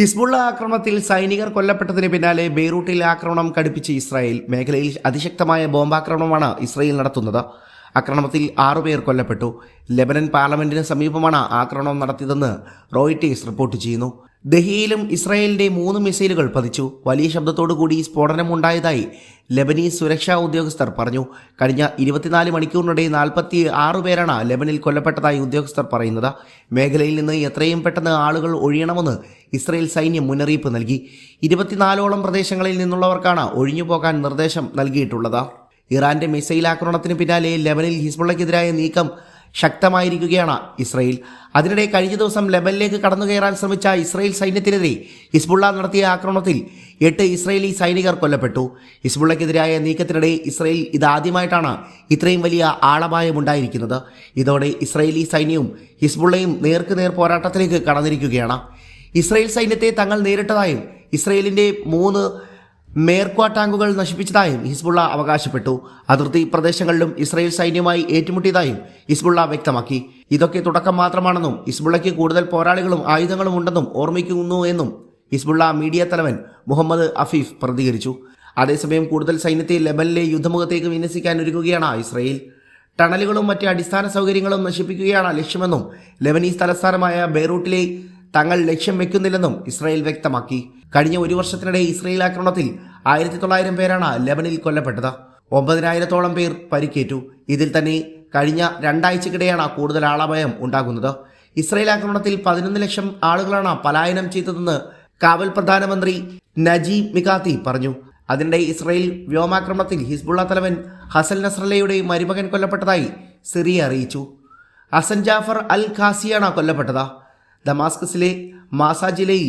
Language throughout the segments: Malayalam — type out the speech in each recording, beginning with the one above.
ഹിസ്ബുള്ള ആക്രമണത്തിൽ സൈനികർ കൊല്ലപ്പെട്ടതിന് പിന്നാലെ ബെയ്റൂട്ടിൽ ആക്രമണം കടുപ്പിച്ച് ഇസ്രായേൽ. മേഖലയിൽ അതിശക്തമായ ബോംബാക്രമണമാണ് ഇസ്രായേൽ നടത്തുന്നത്. ആക്രമണത്തിൽ ആറുപേർ കൊല്ലപ്പെട്ടു. ലെബനൻ പാർലമെന്റിന് സമീപമാണ് ആക്രമണം നടത്തിയതെന്ന് റോയിറ്റേഴ്സ് റിപ്പോർട്ട് ചെയ്യുന്നു. ദഹിയിലും ഇസ്രായേലിന്റെ മൂന്ന് മിസൈലുകൾ പതിച്ചു. വലിയ ശബ്ദത്തോടുകൂടി സ്ഫോടനമുണ്ടായതായി ലെബനീസ് സുരക്ഷാ ഉദ്യോഗസ്ഥർ പറഞ്ഞു. കഴിഞ്ഞ ഇരുപത്തിനാല് മണിക്കൂറിനിടെ നാൽപ്പത്തി ആറ് പേരാണ് ലെബനിൽ കൊല്ലപ്പെട്ടതായി ഉദ്യോഗസ്ഥർ പറയുന്നത്. മേഖലയിൽ നിന്ന് എത്രയും പെട്ടെന്ന് ആളുകൾ ഒഴിയണമെന്ന് ഇസ്രായേൽ സൈന്യം മുന്നറിയിപ്പ് നൽകി. ഇരുപത്തിനാലോളം പ്രദേശങ്ങളിൽ നിന്നുള്ളവർക്കാണ് ഒഴിഞ്ഞുപോകാൻ നിർദ്ദേശം നൽകിയിട്ടുള്ളത്. ഇറാന്റെ മിസൈൽ ആക്രമണത്തിന് പിന്നാലെ ലെബനിൽ ഹിസ്ബുള്ളയ്ക്കെതിരായ നീക്കം ശക്തമായിരിക്കുകയാണ് ഇസ്രയേൽ. അതിനിടെ കഴിഞ്ഞ ദിവസം ലെബനിലേക്ക് കടന്നു കയറാൻ ശ്രമിച്ച ഇസ്രയേൽ സൈന്യത്തിനെതിരെ ഹിസ്ബുള്ള നടത്തിയ ആക്രമണത്തിൽ എട്ട് ഇസ്രയേലി സൈനികർ കൊല്ലപ്പെട്ടു. ഹിസ്ബുള്ളയ്ക്കെതിരായ നീക്കത്തിനിടെ ഇസ്രയേൽ ഇതാദ്യമായിട്ടാണ് ഇത്രയും വലിയ ആളപായമുണ്ടായിരിക്കുന്നത്. ഇതോടെ ഇസ്രയേലി സൈന്യവും ഹിസ്ബുള്ളയും നേർക്കുനേർ പോരാട്ടത്തിലേക്ക് കടന്നിരിക്കുകയാണ്. ഇസ്രയേൽ സൈന്യത്തെ തങ്ങൾ നേരിട്ടതായും ഇസ്രയേലിന്റെ മൂന്ന് മേർക്വ ടാങ്കുകൾ നശിപ്പിച്ചതായും ഹിസ്ബുള്ള അവകാശപ്പെട്ടു. അതിർത്തി പ്രദേശങ്ങളിലും ഇസ്രായേൽ സൈന്യവുമായി ഏറ്റുമുട്ടിയതായും ഹിസ്ബുള്ള വ്യക്തമാക്കി. ഇതൊക്കെ തുടക്കം മാത്രമാണെന്നും ഹിസ്ബുള്ളയ്ക്ക് കൂടുതൽ പോരാളികളും ആയുധങ്ങളും ഉണ്ടെന്നും ഓർമ്മിക്കുന്നു എന്നും ഹിസ്ബുള്ള മീഡിയ തലവൻ മുഹമ്മദ് അഫീഫ് പ്രതികരിച്ചു. അതേസമയം കൂടുതൽ സൈന്യത്തെ ലെബനിലെ യുദ്ധമുഖത്തേക്ക് വിന്യസിക്കാൻ ഒരുങ്ങുകയാണ് ഇസ്രയേൽ. ടണലുകളും മറ്റ് അടിസ്ഥാന സൗകര്യങ്ങളും നശിപ്പിക്കുകയാണ് ലക്ഷ്യമെന്നും ലെബനീസ് തലസ്ഥാനമായ ബെയ്റൂട്ടിലെ തങ്ങൾ ലക്ഷ്യം വെക്കുന്നില്ലെന്നും ഇസ്രായേൽ വ്യക്തമാക്കി. കഴിഞ്ഞ ഒരു വർഷത്തിനിടെ ഇസ്രായേൽ ആക്രമണത്തിൽ ആയിരത്തി തൊള്ളായിരം പേരാണ് ലെബനിൽ കൊല്ലപ്പെട്ടത്. ഒമ്പതിനായിരത്തോളം പേർ പരിക്കേറ്റു. ഇതിൽ തന്നെ കഴിഞ്ഞ രണ്ടാഴ്ചക്കിടെയാണ് കൂടുതൽ ആളപായം ഉണ്ടാകുന്നത്. ഇസ്രായേൽ ആക്രമണത്തിൽ പതിനൊന്ന് ലക്ഷം ആളുകളാണ് പലായനം ചെയ്തതെന്ന് കാവൽ പ്രധാനമന്ത്രി നജീബ് മികാത്തി പറഞ്ഞു. അതിനിടെ ഇസ്രായേൽ വ്യോമാക്രമണത്തിൽ ഹിസ്ബുള്ള തലവൻ ഹസൽ നസ്രലയുടെ മരുമകൻ കൊല്ലപ്പെട്ടതായി സിറിയ അറിയിച്ചു. ഹസൻ ജാഫർ അൽ ഖാസിയാണ് കൊല്ലപ്പെട്ടത്. ദമാസ്കസിലെ മാസാജിലയിൽ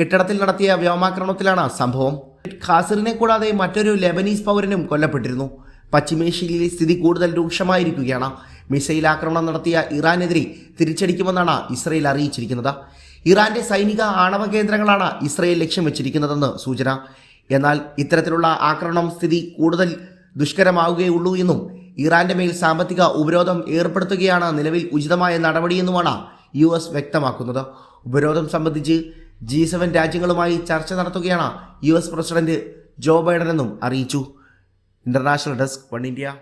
കെട്ടിടത്തിൽ നടത്തിയ വ്യോമാക്രമണത്തിലാണ് സംഭവം. ഖാസിറിനെ കൂടാതെ മറ്റൊരു ലെബനീസ് പൗരനും കൊല്ലപ്പെട്ടിരുന്നു. പശ്ചിമേഷ്യയിലെ സ്ഥിതി കൂടുതൽ രൂക്ഷമായിരിക്കുകയാണ്. മിസൈൽ ആക്രമണം നടത്തിയ ഇറാനെതിരെ തിരിച്ചടിക്കുമെന്നാണ് ഇസ്രയേൽ അറിയിച്ചിരിക്കുന്നത്. ഇറാന്റെ സൈനിക ആണവ കേന്ദ്രങ്ങളാണ് ഇസ്രയേൽ ലക്ഷ്യം വെച്ചിരിക്കുന്നതെന്ന് സൂചന. എന്നാൽ ഇത്തരത്തിലുള്ള ആക്രമണം സ്ഥിതി കൂടുതൽ ദുഷ്കരമാവുകയുള്ളൂ എന്നും ഇറാന്റെ മേൽ സാമ്പത്തിക ഉപരോധം ഏർപ്പെടുത്തുകയാണ് നിലവിൽ ഉചിതമായ നടപടിയെന്നുമാണ് യു എസ് വ്യക്തമാക്കുന്നത്. ഉപരോധം സംബന്ധിച്ച് ജി സെവൻ രാജ്യങ്ങളുമായി ചർച്ച നടത്തുകയാണ് U S president Joe Biden എന്നും അറിയിച്ചു. International desk one India.